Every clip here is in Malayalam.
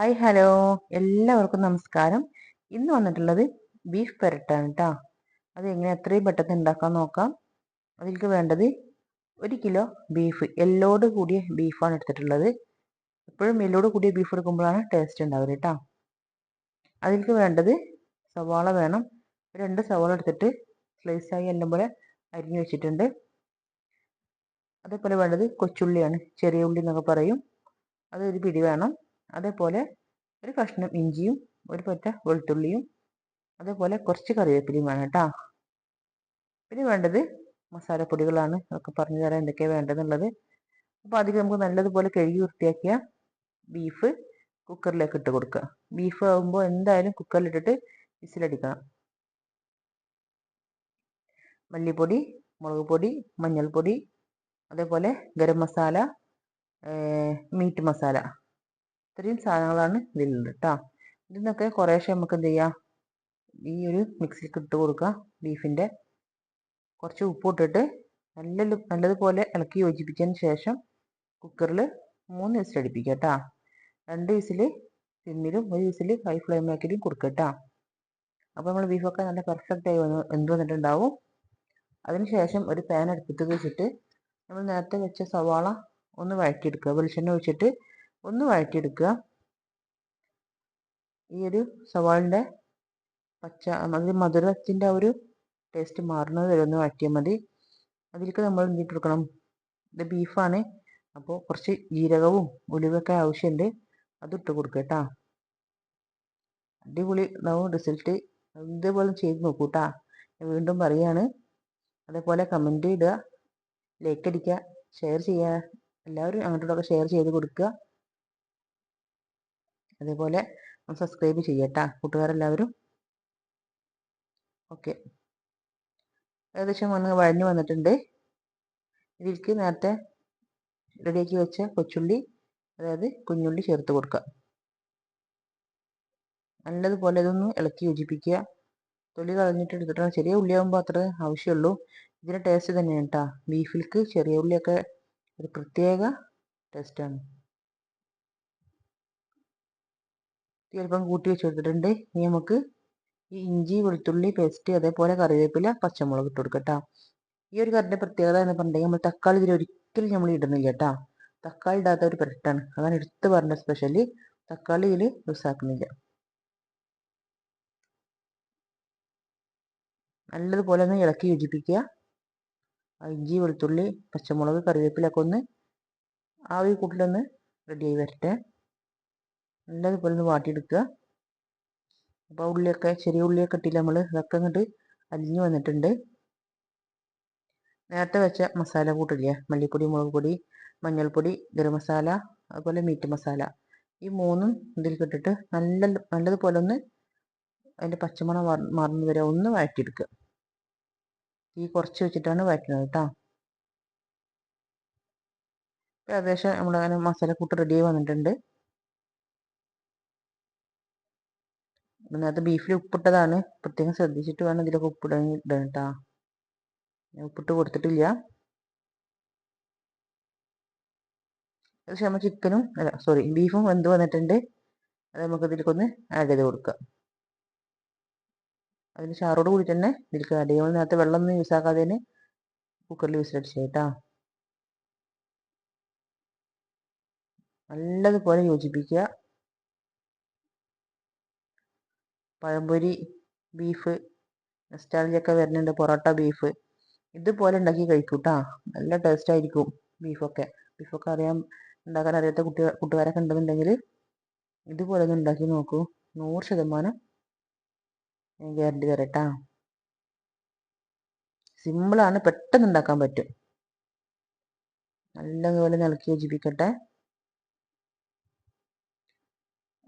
ഹായ് ഹലോ എല്ലാവർക്കും നമസ്കാരം. ഇന്ന് വന്നിട്ടുള്ളത് ബീഫ് പെരട്ടാണ് കേട്ടോ അത് എങ്ങനെ എത്രയും പെട്ടെന്ന് ഉണ്ടാക്കാൻ നോക്കാം. അതിലേക്ക് വേണ്ടത് ഒരു കിലോ ബീഫ് എല്ലോട് കൂടിയ ബീഫാണ് എടുത്തിട്ടുള്ളത്. എപ്പോഴും എല്ലോട് കൂടിയ ബീഫ് എടുക്കുമ്പോഴാണ് ടേസ്റ്റ് ഉണ്ടാവുക കേട്ടോ അതിലേക്ക് വേണ്ടത് സവാള വേണം. രണ്ട് സവാള എടുത്തിട്ട് സ്ലൈസായി എല്ലാം പോലെ അരിഞ്ഞു വെച്ചിട്ടുണ്ട്. അതേപോലെ വേണ്ടത് കൊച്ചുള്ളിയാണ്. ചെറിയ ഉള്ളി എന്നൊക്കെ പറയും. അതൊരു പിടി വേണം. അതേപോലെ ഒരു കഷ്ണം ഇഞ്ചിയും ഒരു പറ്റ വെളുത്തുള്ളിയും അതേപോലെ കുറച്ച് കറിവേപ്പിലയും വേണം കേട്ടോ. പിന്നെ വേണ്ടത് മസാലപ്പൊടികളാണ്. അതൊക്കെ പറഞ്ഞു തരാം എന്തൊക്കെയാണ് വേണ്ടതെന്നുള്ളത്. അപ്പോൾ അതിൽ നമുക്ക് നല്ലതുപോലെ കഴുകി വൃത്തിയാക്കിയ ബീഫ് കുക്കറിലേക്ക് ഇട്ട് കൊടുക്കുക. ബീഫ് ആകുമ്പോൾ എന്തായാലും കുക്കറിലിട്ടിട്ട് വിസിലടിക്കണം. മല്ലിപ്പൊടി മുളക് പൊടി മഞ്ഞൾപ്പൊടി അതേപോലെ ഗരം മസാല മീറ്റ് മസാല. ഇത്രയും സാധനങ്ങളാണ് ഇതിലുള്ളത് കേട്ടോ ഇതിൽ നിന്നൊക്കെ കുറേശ്ശെ നമുക്ക് എന്ത് ചെയ്യാം? ഈ ഒരു മിക്സിക്ക് ഇട്ട് കൊടുക്കുക. ബീഫിന്റെ കുറച്ച് ഉപ്പ് ഇട്ടിട്ട് നല്ല നല്ലതുപോലെ ഇളക്കി യോജിപ്പിച്ചതിന് ശേഷം കുക്കറിൽ മൂന്ന് വിസിൽ അടിപ്പിക്കുക കേട്ടോ രണ്ട് വിസിൽ സിമ്മിലും ഒരു വിസിൽ ഹൈ ഫ്ലെയിമിലാക്കിയിട്ടും കൊടുക്കുക കേട്ടോ അപ്പോൾ നമ്മൾ ബീഫൊക്കെ നല്ല പെർഫെക്റ്റ് ആയി വന്ന് എന്ത് വന്നിട്ടുണ്ടാവും. അതിനുശേഷം ഒരു പാൻ എടുത്തിട്ട് വെച്ചിട്ട് നമ്മൾ നേരത്തെ വെച്ച സവാള ഒന്ന് വഴറ്റിയെടുക്കുക. വെളിച്ചെണ്ണ ഒഴിച്ചിട്ട് ഒന്ന് വഴറ്റിയെടുക്കുക. ഈ ഒരു സവാളിന്റെ പച്ച അതിൽ മധുരത്തിന്റെ ആ ഒരു ടേസ്റ്റ് മാറുന്നത് വരെ ഒന്ന് വഴറ്റിയാൽ മതി. അതിലേക്ക് നമ്മൾ എന്തിട്ട് കൊടുക്കണം ഇത് ബീഫാണ്. അപ്പോൾ കുറച്ച് ജീരകവും ഉലുവൊക്കെ ആവശ്യമുണ്ട്. അതിട്ട് കൊടുക്കുക കേട്ടോ. അടിപൊളി. ഉണ്ടാവും റിസൾട്ട് ഇതേപോലെ ചെയ്ത് നോക്കൂ കേട്ടോ. വീണ്ടും പറയാണ്. അതേപോലെ കമന്റ് ഇടുക ലൈക്ക് അടിക്കുക ഷെയർ ചെയ്യുക. എല്ലാവരും അങ്ങോട്ടോടൊക്കെ ഷെയർ ചെയ്ത് കൊടുക്കുക. അതേപോലെ സബ്സ്ക്രൈബ് ചെയ്യട്ടാ കൂട്ടുകാരെല്ലാവരും. ഓക്കെ ഏകദേശം വന്ന് വഴഞ്ഞു വന്നിട്ടുണ്ട്. ഇതിൽക്ക് നേരത്തെ റെഡിയാക്കി വെച്ച കൊച്ചുള്ളി അതായത് കുഞ്ഞുള്ളി ചേർത്ത് കൊടുക്കുക നല്ലതുപോലെ ഇതൊന്ന് ഇളക്കി യോജിപ്പിക്കുക. തൊലി കളഞ്ഞിട്ട് എടുത്തിട്ടാണ് ചെറിയ ഉള്ളിയാകുമ്പോൾ അത്ര ആവശ്യമുള്ളൂ ഇതിന്റെ ടേസ്റ്റ് തന്നെയാണ് കേട്ടോ ബീഫിൽക്ക് ചെറിയ ഉള്ളിയൊക്കെ ഒരു പ്രത്യേക ടേസ്റ്റാണ് ചിലപ്പം കൂട്ടി വെച്ച് കൊടുത്തിട്ടുണ്ട് ഇനി നമുക്ക് ഈ ഇഞ്ചി വെളുത്തുള്ളി പേസ്റ്റ് അതേപോലെ കറിവേപ്പില പച്ചമുളക് ഇട്ട് കൊടുക്കട്ടോ. ഈ ഒരു കറിന്റെ പ്രത്യേകത എന്ന് പറഞ്ഞിട്ടുണ്ടെങ്കിൽ നമ്മൾ തക്കാളി ഇതിൽ ഒരിക്കലും നമ്മൾ ഇടുന്നില്ല കേട്ടോ. തക്കാളി ഇടാത്ത ഒരു പെരട്ടാണ്. അതാണ് എടുത്ത് പറഞ്ഞ സ്പെഷ്യലി തക്കാളി ഇതിൽ യൂസ് ആക്കുന്നില്ല. നല്ലതുപോലെ ഒന്ന് ഇളക്കി യോജിപ്പിക്കുക. ഇഞ്ചി വെളുത്തുള്ളി പച്ചമുളക് കറിവേപ്പിലൊക്കെ ഒന്ന് ആ ഒരു കൂട്ടിലൊന്ന് റെഡിയായി വരട്ടെ. നല്ലതുപോലെ ഒന്ന് വാട്ടിയെടുക്കുക. അപ്പോൾ ഉള്ളിയൊക്കെ ചെറിയ ഉള്ളിയൊക്കെ ഇട്ടില്ല നമ്മൾ അതൊക്കെ അങ്ങോട്ട് അലിഞ്ഞു വന്നിട്ടുണ്ട്. നേരത്തെ വെച്ച മസാല കൂട്ടില്ലേ? മല്ലിപ്പൊടി മുളക് പൊടി മഞ്ഞൾപ്പൊടി ഗരം മസാല അതുപോലെ മീറ്റ് മസാല. ഈ മൂന്നും ഇതിൽ ഇട്ടിട്ട് നല്ല നല്ലതുപോലെ ഒന്ന് അതിന്റെ പച്ചമണം മറന്നു വരെ. ഒന്ന് വഴറ്റിയെടുക്കുക. തീ കുറച്ച് വെച്ചിട്ടാണ് വഴറ്റുന്നത് കേട്ടോ. ഏകദേശം നമ്മളങ്ങനെ മസാല കൂട്ട് റെഡി ആയി വന്നിട്ടുണ്ട്. ഇതിനകത്ത് ബീഫിൽ ഉപ്പിട്ടതാണ്. പ്രത്യേകം ശ്രദ്ധിച്ചിട്ട് വേണം ഇതിലൊക്കെ ഉപ്പിടാൻ ഇടാൻ കേട്ടോ ഉപ്പിട്ട് കൊടുത്തിട്ടില്ല. ഏകദേശം ചിക്കനും അല്ല സോറി ബീഫും വെന്ത് വന്നിട്ടുണ്ട്. അത് നമുക്ക് ഇതിലേക്കൊന്ന് ആഡ് ചെയ്ത് കൊടുക്കാം. അതിന് ചാറോട് കൂടി തന്നെ ഇതിലേക്ക് ആഡ് ചെയ്യുമ്പോൾ നേരത്തെ വെള്ളം ഒന്നും യൂസ് ആക്കാതെ തന്നെ കുക്കറിൽ വിസിലടിച്ച് കേട്ടോ. നല്ലതുപോലെ യോജിപ്പിക്കുക. പഴംപൊരി ബീഫ് നെസ്റ്റാൾജിയൊക്കെ വരുന്നുണ്ട് പൊറോട്ട ബീഫ് ഇതുപോലെ ഉണ്ടാക്കി കഴിക്കും കഴിക്കൂട്ടാ. നല്ല ടേസ്റ്റ് ആയിരിക്കും ബീഫൊക്കെ ബീഫൊക്കെ അറിയാൻ ഉണ്ടാക്കാൻ അറിയാത്ത കുട്ടി കൂട്ടുകാരൊക്കെ ഉണ്ടെന്നുണ്ടെങ്കിൽ ഇതുപോലെ ഒന്ന് ഉണ്ടാക്കി നോക്കൂ. നൂറ് ശതമാനം ഞാൻ ഗ്യാരണ്ടി തരട്ടാ. സിമ്പിളാണ് പെട്ടെന്ന് ഉണ്ടാക്കാൻ പറ്റും. നല്ലതുപോലെ നിലയ്ക്ക് യോജിപ്പിക്കട്ടെ.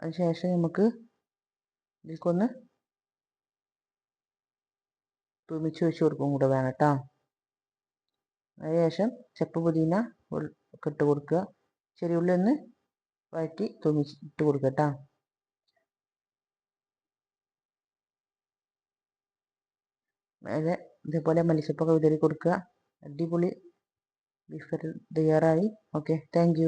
അതിനുശേഷം നമുക്ക് ഇതിൽക്കൊന്ന് തുമിച്ച് വെച്ച് കൊടുക്കും കൂടെ വേണം കേട്ടോ. അതിനുശേഷം ചെപ്പ് പുതിന ഒക്കെ ഇട്ട് കൊടുക്കുക. ചെറിയുള്ളി ഒന്ന് വഴറ്റി തുമിച്ച് ഇട്ട് കൊടുക്കുക കേട്ടോ. മേലെ ഇതേപോലെ മല്ലിച്ചപ്പൊക്കെ വിതറി കൊടുക്കുക. അടിപൊളി ബീഫ് തയ്യാറായി. Okay thank